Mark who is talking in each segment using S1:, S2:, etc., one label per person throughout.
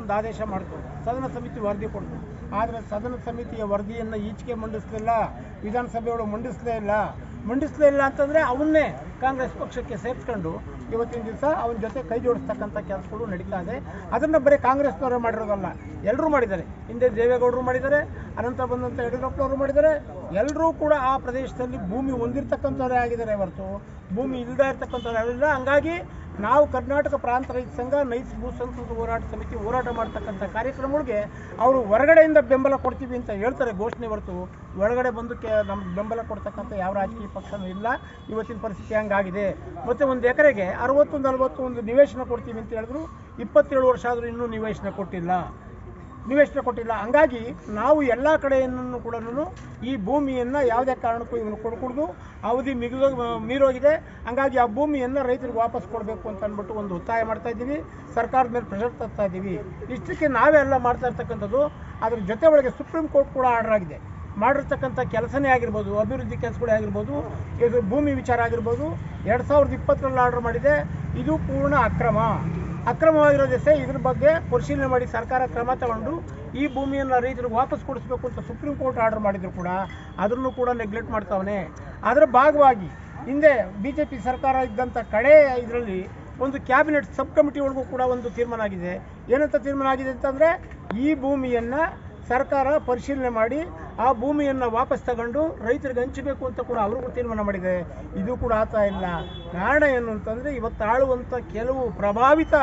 S1: ಒಂದು ಆದೇಶ ಮಾಡಿದ್ರು ಸದನ ಸಮಿತಿ ವರದಿ ಕೊಡ್ತು. ಆದರೆ ಸದನ ಸಮಿತಿಯ ವರದಿಯನ್ನು ಈಚೆಗೆ ಮಂಡಿಸಲಿಲ್ಲ ವಿಧಾನಸಭೆಯೊಳಗೆ ಮಂಡಿಸಲೇ ಇಲ್ಲ. ಮಂಡಿಸಲೇ ಇಲ್ಲ ಅಂತಂದರೆ ಅವನ್ನೇ ಕಾಂಗ್ರೆಸ್ ಪಕ್ಷಕ್ಕೆ ಸೇರಿಸ್ಕೊಂಡು ಇವತ್ತಿನ ದಿವಸ ಅವನ ಜೊತೆ ಕೈ ಜೋಡಿಸ್ತಕ್ಕಂಥ ಕೆಲಸಗಳು ನಡೀತಾ ಇದೆ. ಅದನ್ನು ಬರೀ ಕಾಂಗ್ರೆಸ್ನವರೇ ಮಾಡಿರೋದಲ್ಲ. ಎಲ್ಲರೂ ಮಾಡಿದ್ದಾರೆ. ಹಿಂದೆ ದೇವೇಗೌಡರು ಮಾಡಿದ್ದಾರೆ ಅನಂತರ ಬಂದಂಥ ಯಡಿಯೂರಪ್ಪನವರು ಮಾಡಿದ್ದಾರೆ. ಎಲ್ಲರೂ ಕೂಡ ಆ ಪ್ರದೇಶದಲ್ಲಿ ಭೂಮಿ ಹೊಂದಿರತಕ್ಕಂಥವರೇ ಆಗಿದ್ದಾರೆ ಹೊರತು. ಭೂಮಿ ಇಲ್ಲದೇ ಇರ್ತಕ್ಕಂಥವ್ರು ಯಾರಿಲ್ಲ ಹಂಗಾಗಿ ನಾವು ಕರ್ನಾಟಕ ಪ್ರಾಂತ ರೈತ ಸಂಘ, ನೈಸ್ ಭೂ ಸಂಸ್ಕೃತಿ ಹೋರಾಟ ಸಮಿತಿ ಹೋರಾಟ ಮಾಡ್ತಕ್ಕಂಥ ಕಾರ್ಯಕ್ರಮಗಳಿಗೆ ಅವರು ಹೊರಗಡೆಯಿಂದ ಬೆಂಬಲ ಕೊಡ್ತೀವಿ ಅಂತ ಹೇಳ್ತಾರೆ ಘೋಷಣೆ ಹೊರತು. ಒಳಗಡೆ ಬಂದು ಕೆ ನಮ್ಗೆ ಬೆಂಬಲ ಕೊಡ್ತಕ್ಕಂಥ ಯಾವ ರಾಜಕೀಯ ಪಕ್ಷನೂ ಇಲ್ಲ. ಇವತ್ತಿನ ಪರಿಸ್ಥಿತಿ ಹಂಗಾಗಿದೆ. ಮತ್ತು ಒಂದು ಎಕರೆಗೆ ಅರವತ್ತು ನಲವತ್ತು ಒಂದು ನಿವೇಶನ ಕೊಡ್ತೀವಿ ಅಂತ ಹೇಳಿದ್ರು. ಇಪ್ಪತ್ತೇಳು ವರ್ಷ ಆದರೂ ಇನ್ನೂ ನಿವೇಶನ ಕೊಟ್ಟಿಲ್ಲ. ನಿವೇಶನ ಕೊಟ್ಟಿಲ್ಲ. ಹಂಗಾಗಿ ನಾವು ಎಲ್ಲ ಕಡೆಯನ್ನು ಕೂಡ ಈ ಭೂಮಿಯನ್ನು ಯಾವುದೇ ಕಾರಣಕ್ಕೂ ಇವನು ಕೊಡ್ಕೊಡ್ದು. ಅವಧಿ ಮಿಗಿಲು ಮೀರೋಗಿದೆ. ಹಂಗಾಗಿ ಆ ಭೂಮಿಯನ್ನು ರೈತರಿಗೆ ವಾಪಸ್ ಕೊಡಬೇಕು ಅಂತ ಅಂದ್ಬಿಟ್ಟು ಒಂದು ಒತ್ತಾಯ ಮಾಡ್ತಾ ಇದ್ದೀವಿ. ಸರ್ಕಾರದ ಮೇಲೆ ಪ್ರೆಷರ್ ತರ್ತಾ ಇದ್ದೀವಿ. ಇಷ್ಟಕ್ಕೆ ನಾವೆಲ್ಲ ಮಾಡ್ತಾ ಇರ್ತಕ್ಕಂಥದ್ದು. ಅದ್ರ ಜೊತೆ ಒಳಗೆ ಸುಪ್ರೀಂ ಕೋರ್ಟ್ ಕೂಡ ಆರ್ಡರ್ ಆಗಿದೆ. ಮಾಡಿರ್ತಕ್ಕಂಥ ಕೆಲಸನೇ ಆಗಿರ್ಬೋದು, ಅಭಿವೃದ್ಧಿ ಕೆಲಸಗಳೇ ಆಗಿರ್ಬೋದು, ಇದು ಭೂಮಿ ವಿಚಾರ ಆಗಿರ್ಬೋದು. ಎರಡು ಸಾವಿರದ ಇಪ್ಪತ್ತರಲ್ಲಿ ಆರ್ಡರ್ ಮಾಡಿದೆ. ಇದು ಪೂರ್ಣ ಅಕ್ರಮ. ಅಕ್ರಮವಾಗಿರೋ ಜೊತೆ ಇದ್ರ ಬಗ್ಗೆ ಪರಿಶೀಲನೆ ಮಾಡಿ ಸರ್ಕಾರ ಕ್ರಮ ತಗೊಂಡು ಈ ಭೂಮಿಯನ್ನು ರೈತರಿಗೆ ವಾಪಸ್ ಕೊಡಿಸ್ಬೇಕು ಅಂತ ಸುಪ್ರೀಂ ಕೋರ್ಟ್ ಆರ್ಡರ್ ಮಾಡಿದ್ರು ಕೂಡ, ಅದನ್ನು ಕೂಡ ನೆಗ್ಲೆಕ್ಟ್ ಮಾಡ್ತಾವನೆ. ಅದರ ಭಾಗವಾಗಿ ಹಿಂದೆ ಬಿ ಜೆ ಪಿ ಸರ್ಕಾರ ಇದ್ದಂಥ ಕಡೆ ಇದರಲ್ಲಿ ಒಂದು ಕ್ಯಾಬಿನೆಟ್ ಸಬ್ ಕಮಿಟಿ ಒಳಗೂ ಕೂಡ ಒಂದು ತೀರ್ಮಾನ ಆಗಿದೆ. ಏನಂತ ತೀರ್ಮಾನ ಆಗಿದೆ ಅಂತಂದರೆ ಈ ಭೂಮಿಯನ್ನು ಸರ್ಕಾರ ಪರಿಶೀಲನೆ ಮಾಡಿ ಆ ಭೂಮಿಯನ್ನು ವಾಪಸ್ ತಗೊಂಡು ರೈತರಿಗೆ ಹಂಚಬೇಕು ಅಂತ ಕೂಡ ಅವ್ರಿಗೂ ತೀರ್ಮಾನ ಮಾಡಿದೆ ಇದು ಕೂಡ ಆತ ಇಲ್ಲ. ಕಾರಣ ಏನು ಅಂತಂದರೆ ಇವತ್ತು ಆಳುವಂಥ ಕೆಲವು ಪ್ರಭಾವಿತ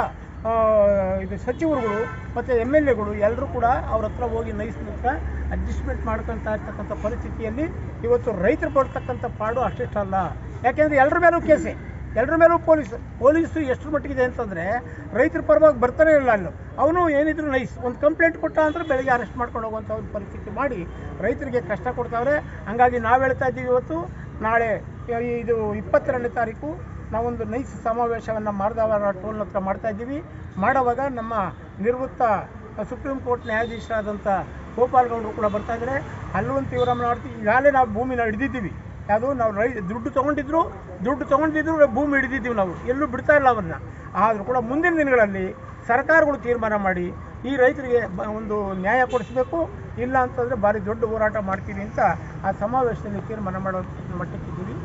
S1: ಇದು ಸಚಿವರುಗಳು ಮತ್ತು ಎಂ ಎಲ್ ಎಗಳು ಎಲ್ಲರೂ ಕೂಡ ಅವ್ರ ಹತ್ರ ಹೋಗಿ ನೈಸ್ ಹತ್ರ ಅಡ್ಜಸ್ಟ್ಮೆಂಟ್ ಮಾಡ್ಕೊಳ್ತಾ ಇರ್ತಕ್ಕಂಥ ಪರಿಸ್ಥಿತಿಯಲ್ಲಿ ಇವತ್ತು ರೈತರು ಪಡ್ತಕ್ಕಂಥ ಪಾಡು ಅಷ್ಟಿಷ್ಟಲ್ಲ. ಯಾಕೆಂದರೆ ಎಲ್ಲರ ಮೇಲೂ ಕೇಸೆ. ಎಲ್ಲರ ಮೇಲೂ ಪೊಲೀಸ್, ಪೊಲೀಸು ಎಷ್ಟು ಮಟ್ಟಿಗಿದೆ ಅಂತಂದರೆ ರೈತರ ಪರವಾಗಿ ಬರ್ತಾನೆ ಇಲ್ಲ ಅಲ್ಲೂ. ಅವನು ಏನಿದ್ರು ನೈಸ್, ಒಂದು ಕಂಪ್ಲೇಂಟ್ ಕೊಟ್ಟ ಅಂದ್ರೆ ಬೆಳಗ್ಗೆ ಅರೆಸ್ಟ್ ಮಾಡ್ಕೊಂಡು ಹೋಗುವಂಥ ಒಂದು ಪರಿಸ್ಥಿತಿ ಮಾಡಿ ರೈತರಿಗೆ ಕಷ್ಟ ಕೊಡ್ತಾವ್ರೆ. ಹಂಗಾಗಿ ನಾವು ಹೇಳ್ತಾ ಇದ್ದೀವಿ ಇವತ್ತು, ನಾಳೆ ಇದು ಇಪ್ಪತ್ತೆರಡನೇ ತಾರೀಕು ನಾವೊಂದು ನೈಸ್ ಸಮಾವೇಶವನ್ನು ಮಾರ್ದವರ ಟೋಲ್ ಹತ್ರ ಮಾಡ್ತಾ ಇದ್ದೀವಿ. ಮಾಡುವಾಗ ನಮ್ಮ ನಿವೃತ್ತ ಸುಪ್ರೀಂ ಕೋರ್ಟ್ ನ್ಯಾಯಾಧೀಶರಾದಂಥ ಗೋಪಾಲ್ ಗೌಡರು ಕೂಡ ಬರ್ತಾ ಇದ್ದಾರೆ ಅಲ್ಲೂ ಒಂದು ತೀವ್ರ ಮಾಡ್ತೀವಿ ಈಗಾಗಲೇ ನಾವು ಭೂಮಿನ ಹಿಡಿದಿದ್ದೀವಿ. ಯಾವುದು ನಾವು ರೈ, ದುಡ್ಡು ತೊಗೊಂಡಿದ್ರು ದುಡ್ಡು ತೊಗೊಂಡಿದ್ರು ಭೂಮಿ ಹಿಡಿದಿದ್ದೀವಿ ನಾವು. ಎಲ್ಲೂ ಬಿಡ್ತಾ ಇಲ್ಲ ಅವ್ರನ್ನ. ಆದರೂ ಕೂಡ ಮುಂದಿನ ದಿನಗಳಲ್ಲಿ ಸರ್ಕಾರಗಳು ತೀರ್ಮಾನ ಮಾಡಿ ಈ ರೈತರಿಗೆ ಒಂದು ನ್ಯಾಯ ಕೊಡಿಸ್ಬೇಕು, ಇಲ್ಲ ಅಂತಂದರೆ ಭಾರಿ ದೊಡ್ಡ ಹೋರಾಟ ಮಾಡ್ತೀವಿ ಅಂತ ಆ ಸಮಾವೇಶದಲ್ಲಿ ತೀರ್ಮಾನ ಮಾಡೋ ಮಟ್ಟಕ್ಕಿದ್ದೀವಿ